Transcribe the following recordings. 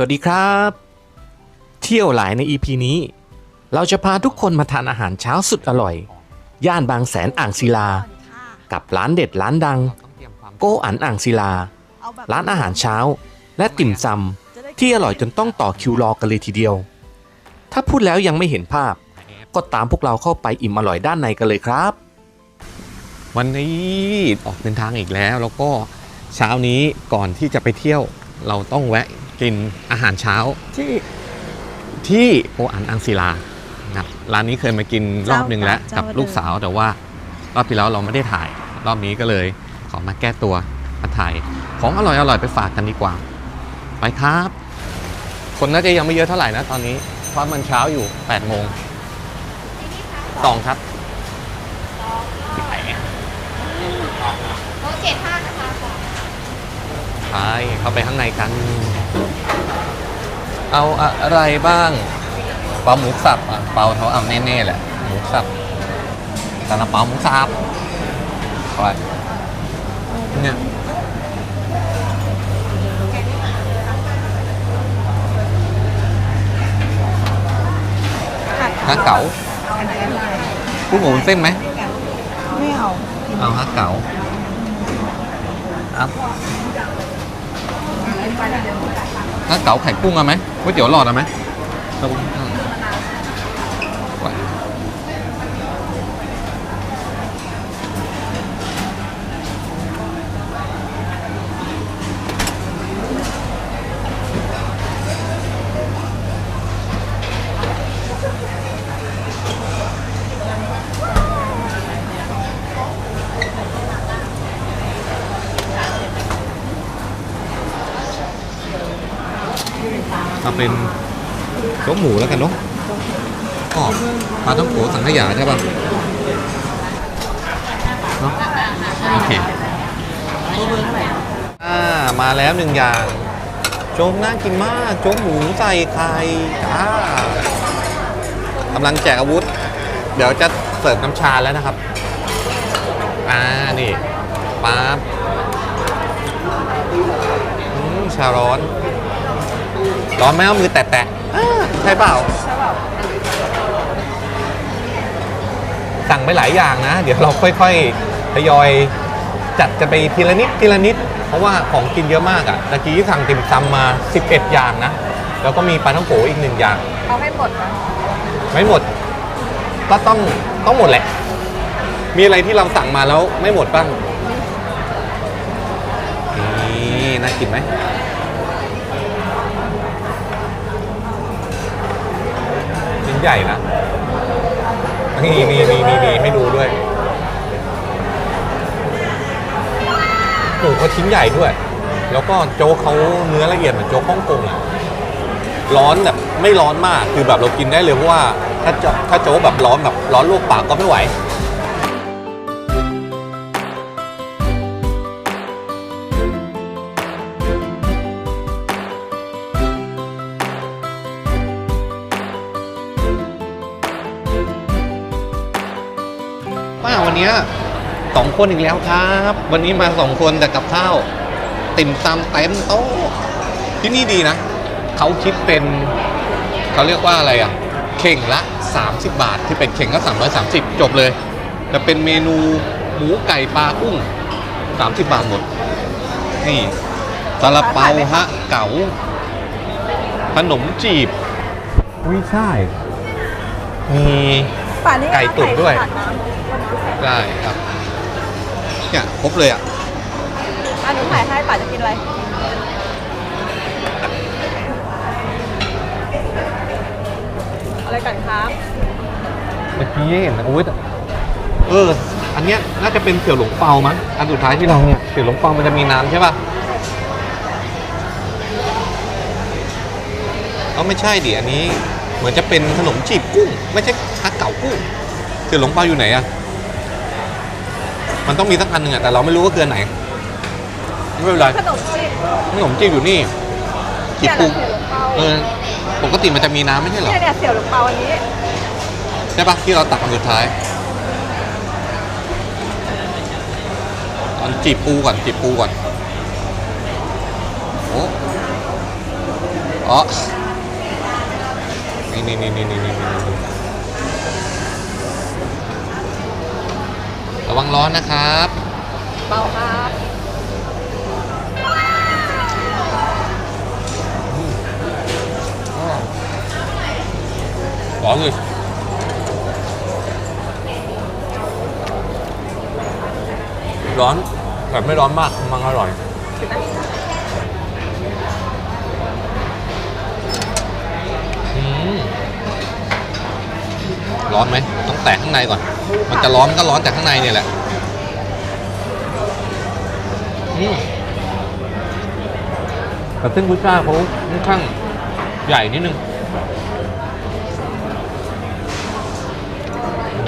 วัสดีครับ เที่ยวหลายใน EP นี้ เราจะพาทุกคนมาทานอาหารเช้าสุดอร่อย ย่านบางแสนอ่างศิลา กับร้านเด็ดร้านดัง โกอันอ่างศิลา ร้านอาหารเช้า และติ่มซำที่อร่อยจนต้องต่อคิวรอกันเลยทีเดียว ถ้าพูดแล้วยังไม่เห็นภาพ ก็ตามพวกเราเข้าไปอิ่มอร่อยด้านในกันเลยครับ วันนี้ออกเดินทางอีกแล้วแล้วก็เช้านี้ก่อนที่จะไปเที่ยว เราต้องแวะกินอาหารเช้าที่ที่โออันอังศิลานะครับร้านนี้เคยมากินรอบหนึ่งแล้วเจ้ากับเดิมลูกสาวแต่ว่ารอบที่แล้วเราไม่ได้ถ่าย รอบนี้ก็เลยขอมาแก้ตัวมาถ่ายของอร่อยอร่อยๆไปฝากกันดีกว่า ไปครับ คนน่าจะยังไม่เยอะเท่าไหร่นะตอนนี้เพราะมันเช้าอยู่8โมงสองครับโต๊ะเจ็ดห้านะคะ ไปเข้าไปข้างในกัน เอาอะไรบ้างเปาหมูสับอะเปาเขาเอาแน่ๆแหละหมูสับซาลาเปาหมูสับไปเนี่ยฮะเก๋ากุ้งหมูวุ้นเส้นไหมไม่เอา เอาฮะเก๋าเอา ฮะเก๋าไข่กุ้งเอาไหมก๋วยเตี๋ยวหลอดเอาไหม เอาเป็นโจ๊กหมูแล้วกันเนาะอ๋อปลาต้องโกสังขยาใช่ป่ะเนาะโอเคอ่ามาแล้วหนึ่งอย่าง โจ๊กน่ากินมากโจ๊กหมูใส่ไข่จ้ากำลังแจกอาวุธ เดี๋ยวจะเสิร์ฟน้ำชาแล้วนะครับ อ่า นี่ป๊าบชาร้อน ร้อนไหมเอามือแตะๆอ่าใช่เปล่า สั่งไปหลายอย่างนะ เดี๋ยวเราค่อยๆทยอยจัดกันไปทีละนิดทีละนิด เพราะว่าของกินเยอะมากอะ่ะตะกี้สั่งติ่มซำมา 11 อย่างนะ แล้วก็มีปลาท่องโกอีกหนึ่งอย่าง เอาให้หมดนะไม่หมด ก็ต้องต้องหมดแหละ มีอะไรที่เราสั่งมาแล้วไม่หมดบ้าง นี่น่ากินไหม ชิ้น ใหญ่นะนี่นี่นี่ให้ดูด้วยหมูเขาชิ้นใหญ่ด้วย แล้วก็โจ๊กเขาเนื้อละเอียดเหมือนโจ๊กฮ่องกงอะร้อนแบบไม่ร้อนมากคือแบบเรากินได้เลยเพราะว่าถ้าโจ๊กถ้าโจ๊กแบบร้อนแบบร้อนลวกปากก็ไม่ไหว วันนี้สองคนอีกแล้วครับ วันนี้มาสองคนแต่กับข้าวติ่มซำเต็มโต๊ะที่นี่ดีนะ เขาคิดเป็นเขาเรียกว่าอะไรอะ เข่งละ 30 บาท ที่เป็นเข่งก็330 จบเลยแต่เป็นเมนูหมูไก่ปลากุ้ง 30 บาทหมด นี่ซาลาเปาฮะเก๋าขนมจีบวิใช่ มี ป่านนี้ไก่ตุ๋นด้วยไก่ตัน้ำได้ครับ เนี่ยครบเลยอะอันนี้ถ่ายให้ป่าจะกินอะไรอะไรกันครับเมื่อกี้เห็นนะอุ้ยเออ อันเนี้ยน่าจะเป็นเสี่ยวหลงเปามั้ง อันสุดท้ายที่เราเนี่ยเสี่ยวหลงเปามันจะมีน้ำใช่ป่ะเอาไม่ใช่ดิ อันนี้ เหมือนจะเป็นขนมจีบกุ้ง ไม่ใช่ฮักเก๋ากุ้งเสี่ยวหลงเปาอยู่ไหนอะมันต้องมีสักอันหนึ่งอะแต่เราไม่รู้ว่าคืออันไหนไม่เป็นไรขนมจีบขนมจีบอยู่นี่จีบเนี่ยกุ้งเสี่ยวหลงเปาเออปกติมันจะมีน้ำไม่ใช่เหรอเนี่ยเนี่ยเสี่ยวหลงเปาอันนี้ใช่ปะที่เราตักอันสุดท้ายตอนจีบปูก่อนจีบปูก่อนโอ้โออ๋อ นี่นี่นี่นี่นี่นี่ระวังร้อนนะครับเปล่าครับร้อนเลยร้อนแบบไม่ร้อนมากมันอร่อย ร้อนไหมต้องแตะข้างในก่อน มันจะร้อนก็ร้อนจากข้างในเนี่ยแหละอืมแต่เส้นกุ้ยช่ายเขาค่อนข้างใหญ่นิดนึง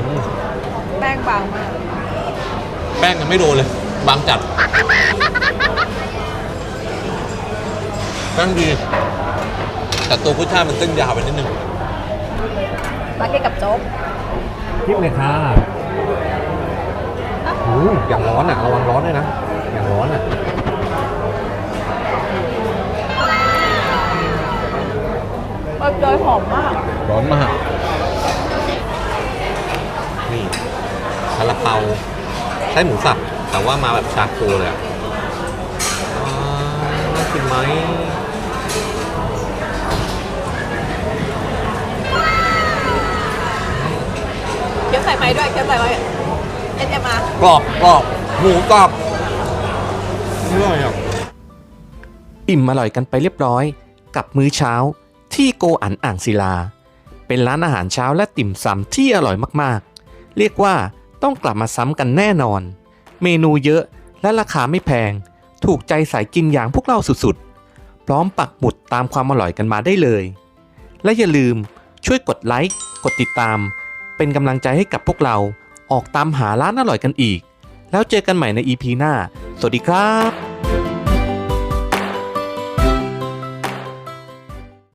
อืมแป้งบางมาก แป้งยังไม่โดนเลย บางจัด แป้งดี แต่ตัวกุ้ยช่ายมันเส้นยาวไปนิดนึง มาเก็ตกับโจ๊กคลิปเลยค่ะโอ้ยอย่างร้อนอะระวังร้อนด้วยนะ อย่างร้อนอะเออเจยหอมมาก ร้อนมาก นี่ซาลาเปาไส้หมูสับ แต่ว่ามาแบบชาโคเลยอะอ่าน่ากินไหม ส่ไม้ด้วยเคี้ยวใส่ไว้เอ็นเอ็มอาร์กรอบกรอบหมูกรอบอร่อยอะอิ่มอร่อยกันไปเรียบร้อย กับมื้อเช้าที่โกอันอ่างศิลา เป็นร้านอาหารเช้าและติ่มซำที่อร่อยมากๆ เรียกว่าต้องกลับมาซ้ำกันแน่นอน เมนูเยอะและราคาไม่แพง ถูกใจสายกินอย่างพวกเราสุดๆ พร้อมปักหมุดตามความอร่อยกันมาได้เลย และอย่าลืมช่วยกดไลค์กดติดตาม เป็นกำลังใจให้กับพวกเราออกตามหาร้านอร่อยกันอีก แล้วเจอกันใหม่ใน EP หน้า สวัสดีครับ